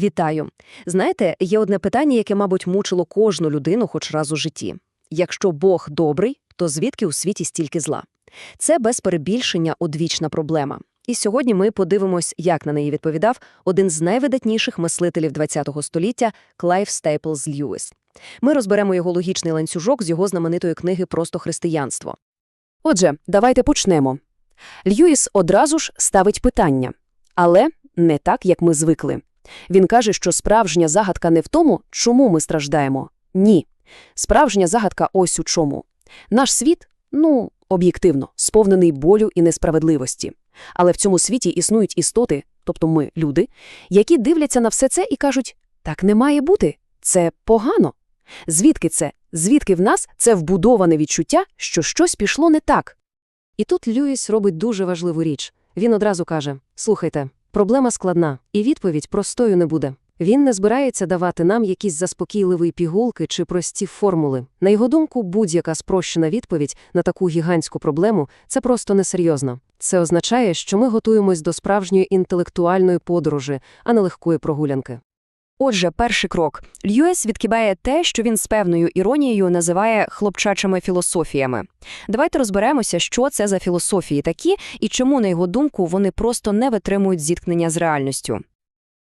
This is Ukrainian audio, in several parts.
Вітаю. Знаєте, є одне питання, яке, мабуть, мучило кожну людину хоч раз у житті. Якщо Бог добрий, то звідки у світі стільки зла? Це без перебільшення одвічна проблема. І сьогодні ми подивимось, як на неї відповідав один з найвидатніших мислителів ХХ століття Клайв Стейплз Льюіс. Ми розберемо його логічний ланцюжок з його знаменитої книги «Просто християнство». Отже, давайте почнемо. Льюіс одразу ж ставить питання, але не так, як ми звикли. Він каже, що справжня загадка не в тому, чому ми страждаємо. Ні. Справжня загадка ось у чому. Наш світ, ну, об'єктивно, сповнений болю і несправедливості. Але в цьому світі існують істоти, тобто ми, люди, які дивляться на все це і кажуть, так не має бути, це погано. Звідки це? Звідки в нас це вбудоване відчуття, що щось пішло не так? І тут Льюіс робить дуже важливу річ. Він одразу каже, слухайте, Проблема складна, і відповідь простою не буде. Він не збирається давати нам якісь заспокійливі пігулки чи прості формули. На його думку, будь-яка спрощена відповідь на таку гігантську проблему це просто несерйозно. Це означає, що ми готуємось до справжньої інтелектуальної подорожі, а не легкої прогулянки. Отже, перший крок. Льюіс відкидає те, що він з певною іронією називає хлопчачими філософіями. Давайте розберемося, що це за філософії такі і чому, на його думку, вони просто не витримують зіткнення з реальністю.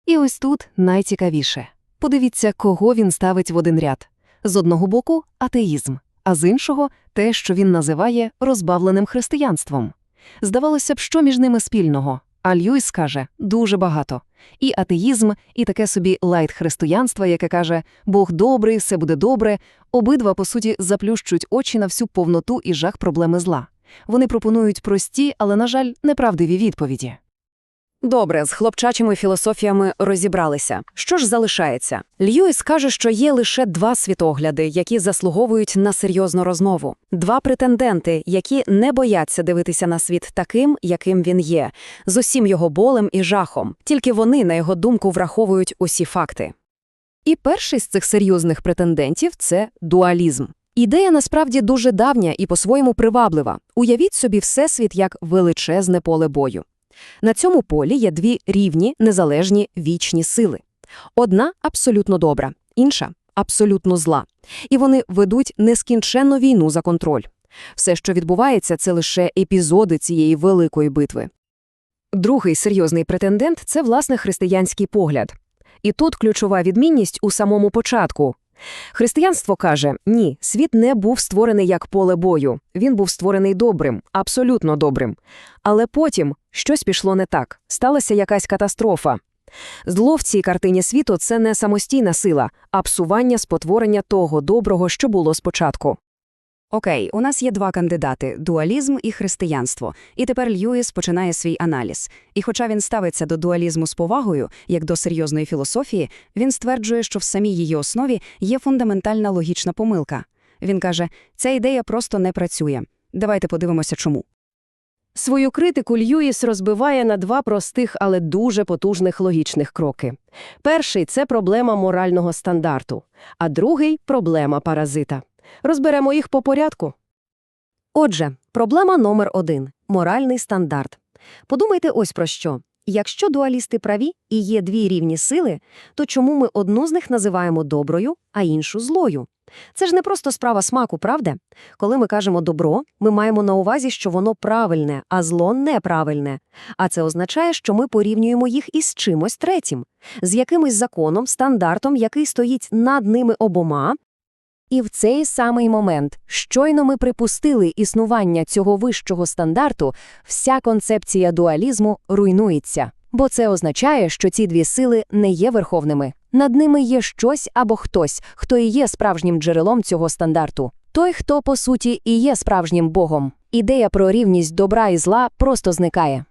І ось тут найцікавіше. Подивіться, кого він ставить в один ряд. З одного боку – атеїзм, а з іншого – те, що він називає розбавленим християнством. Здавалося б, що між ними спільного? А Льюіс каже – дуже багато. І атеїзм, і таке собі лайт християнства, яке каже «Бог добрий, все буде добре», обидва, по суті, заплющують очі на всю повноту і жах проблеми зла. Вони пропонують прості, але, на жаль, неправдиві відповіді. Добре, з хлопчачими філософіями розібралися. Що ж залишається? Льюіс каже, що є лише два світогляди, які заслуговують на серйозну розмову. Два претенденти, які не бояться дивитися на світ таким, яким він є, з усім його болем і жахом. Тільки вони, на його думку, враховують усі факти. І перший з цих серйозних претендентів це дуалізм. Ідея насправді дуже давня і по-своєму приваблива. Уявіть собі всесвіт як величезне поле бою. На цьому полі є дві рівні, незалежні вічні сили. Одна абсолютно добра, інша абсолютно зла. І вони ведуть нескінченну війну за контроль. Все, що відбувається, це лише епізоди цієї великої битви. Другий серйозний претендент це власне християнський погляд. І тут ключова відмінність у самому початку. Християнство каже, ні, світ не був створений як поле бою, він був створений добрим, абсолютно добрим. Але потім щось пішло не так, сталася якась катастрофа. Зло в цій картині світу це не самостійна сила, а псування спотворення того доброго, що було спочатку. Окей, у нас є два кандидати дуалізм і християнство. І тепер Льюіс починає свій аналіз. І хоча він ставиться до дуалізму з повагою, як до серйозної філософії, він стверджує, що в самій її основі є фундаментальна логічна помилка. Він каже, ця ідея просто не працює. Давайте подивимося, чому. Свою критику Льюіс розбиває на два простих, але дуже потужних логічних кроки. Перший це проблема морального стандарту, а другий проблема паразита. Розберемо їх по порядку. Отже, проблема номер один моральний стандарт. Подумайте ось про що. Якщо дуалісти праві і є дві рівні сили, то чому ми одну з них називаємо доброю, а іншу злою? Це ж не просто справа смаку, правда? Коли ми кажемо добро, ми маємо на увазі, що воно правильне, а зло неправильне. А це означає, що ми порівнюємо їх із чимось третім, з якимось законом, стандартом, який стоїть над ними обома, і в цей самий момент, щойно ми припустили існування цього вищого стандарту, вся концепція дуалізму руйнується. Бо це означає, що ці дві сили не є верховними. Над ними є щось або хтось, хто і є справжнім джерелом цього стандарту. Той, хто, по суті, і є справжнім Богом. Ідея про рівність добра і зла просто зникає.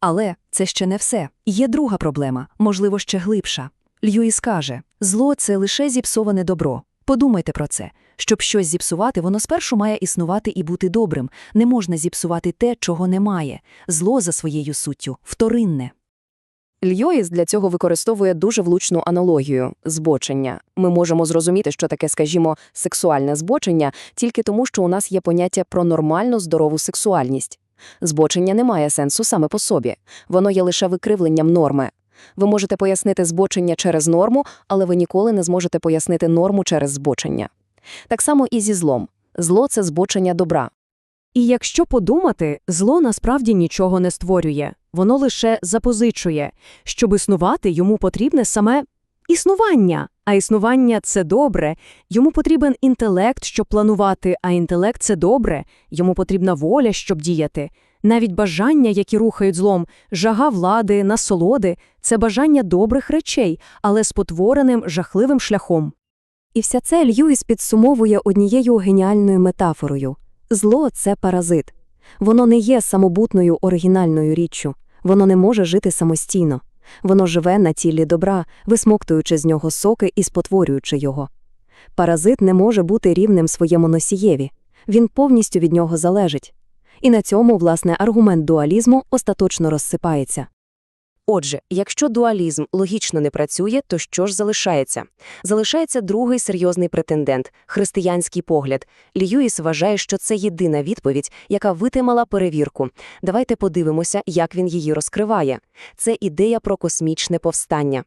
Але це ще не все. Є друга проблема, можливо, ще глибша. Льюіс каже, зло це лише зіпсоване добро. Подумайте про це. Щоб щось зіпсувати, воно спершу має існувати і бути добрим. Не можна зіпсувати те, чого немає. Зло за своєю суттю вторинне. Льюіс для цього використовує дуже влучну аналогію збочення. Ми можемо зрозуміти, що таке, скажімо, сексуальне збочення, тільки тому, що у нас є поняття про нормальну здорову сексуальність. Збочення не має сенсу саме по собі, воно є лише викривленням норми. Ви можете пояснити збочення через норму, але ви ніколи не зможете пояснити норму через збочення. Так само і зі злом. Зло – це збочення добра. І якщо подумати, зло насправді нічого не створює, воно лише запозичує. Щоб існувати, йому потрібне саме існування. А існування – це добре. Йому потрібен інтелект, щоб планувати, а інтелект – це добре. Йому потрібна воля, щоб діяти. Навіть бажання, які рухають злом, жага влади, насолоди – це бажання добрих речей, але спотвореним, жахливим шляхом. І вся це Льюіс підсумовує однією геніальною метафорою. Зло – це паразит. Воно не є самобутною оригінальною річчю. Воно не може жити самостійно. Воно живе на тілі добра, висмоктуючи з нього соки і спотворюючи його. Паразит не може бути рівним своєму носієві. Він повністю від нього залежить. І на цьому, власне, аргумент дуалізму остаточно розсипається. Отже, якщо дуалізм логічно не працює, то що ж залишається? Залишається другий серйозний претендент – християнський погляд. Льюіс вважає, що це єдина відповідь, яка витримала перевірку. Давайте подивимося, як він її розкриває. Це ідея про космічне повстання.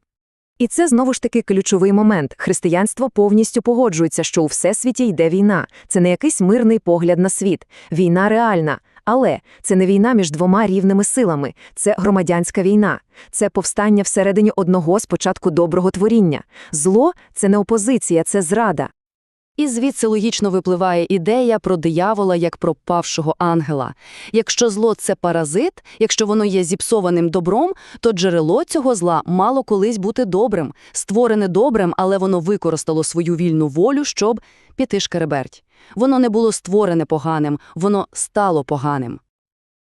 І це знову ж таки ключовий момент. Християнство повністю погоджується, що у всесвіті йде війна. Це не якийсь мирний погляд на світ. Війна реальна. Але це не війна між двома рівними силами, це громадянська війна, це повстання всередині одного спочатку доброго творіння. Зло це не опозиція, це зрада. І звідси логічно випливає ідея про диявола як про павшого ангела. Якщо зло це паразит, якщо воно є зіпсованим добром, то джерело цього зла мало колись бути добрим, створене добрим, але воно використало свою вільну волю, щоб піти шкереберть. Воно не було створене поганим, воно стало поганим.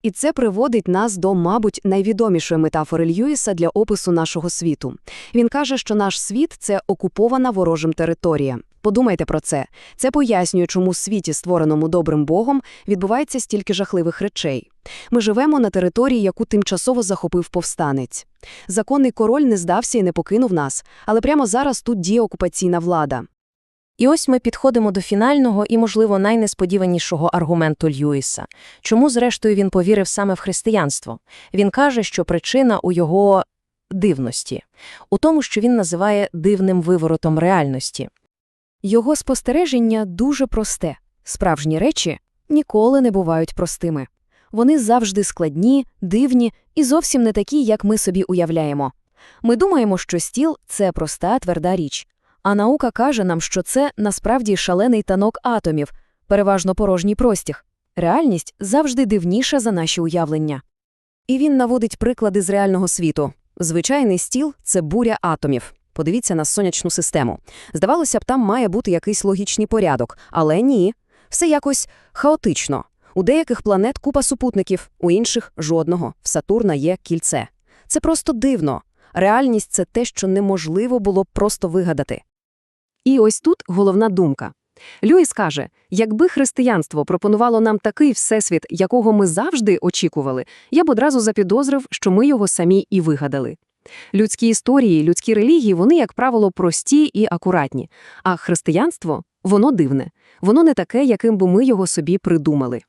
І це приводить нас до, мабуть, найвідомішої метафори Льюіса для опису нашого світу. Він каже, що наш світ – це окупована ворожим територія. Подумайте про це. Це пояснює, чому в світі, створеному добрим Богом, відбувається стільки жахливих речей. Ми живемо на території, яку тимчасово захопив повстанець. Законний король не здався і не покинув нас, але прямо зараз тут діє окупаційна влада. І ось ми підходимо до фінального і, можливо, найнесподіванішого аргументу Льюіса. Чому, зрештою, він повірив саме в християнство? Він каже, що причина у його дивності, у тому, що він називає дивним виворотом реальності. Його спостереження дуже просте. Справжні речі ніколи не бувають простими. Вони завжди складні, дивні і зовсім не такі, як ми собі уявляємо. Ми думаємо, що стіл – це проста, тверда річ. А наука каже нам, що це насправді шалений танок атомів, переважно порожній простіг. Реальність завжди дивніша за наші уявлення. І він наводить приклади з реального світу. Звичайний стіл – це буря атомів. Подивіться на сонячну систему. Здавалося б, там має бути якийсь логічний порядок, але ні. Все якось хаотично. У деяких планет купа супутників, у інших – жодного. В Сатурна є кільце. Це просто дивно. Реальність – це те, що неможливо було б просто вигадати. І ось тут головна думка. Льюіс каже, якби християнство пропонувало нам такий всесвіт, якого ми завжди очікували, я б одразу запідозрив, що ми його самі і вигадали. Людські історії, людські релігії, вони, як правило, прості і акуратні, а християнство – воно дивне, воно не таке, яким би ми його собі придумали.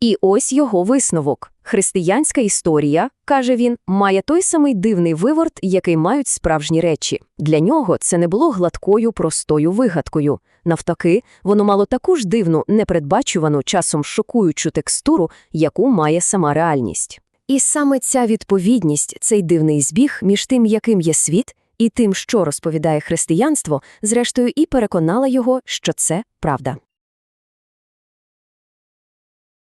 І ось його висновок. Християнська історія, каже він, має той самий дивний виворт, який мають справжні речі. Для нього це не було гладкою, простою вигадкою. Навтаки, воно мало таку ж дивну, непередбачувану, часом шокуючу текстуру, яку має сама реальність. І саме ця відповідність, цей дивний збіг між тим, яким є світ, і тим, що розповідає християнство, зрештою і переконала його, що це правда.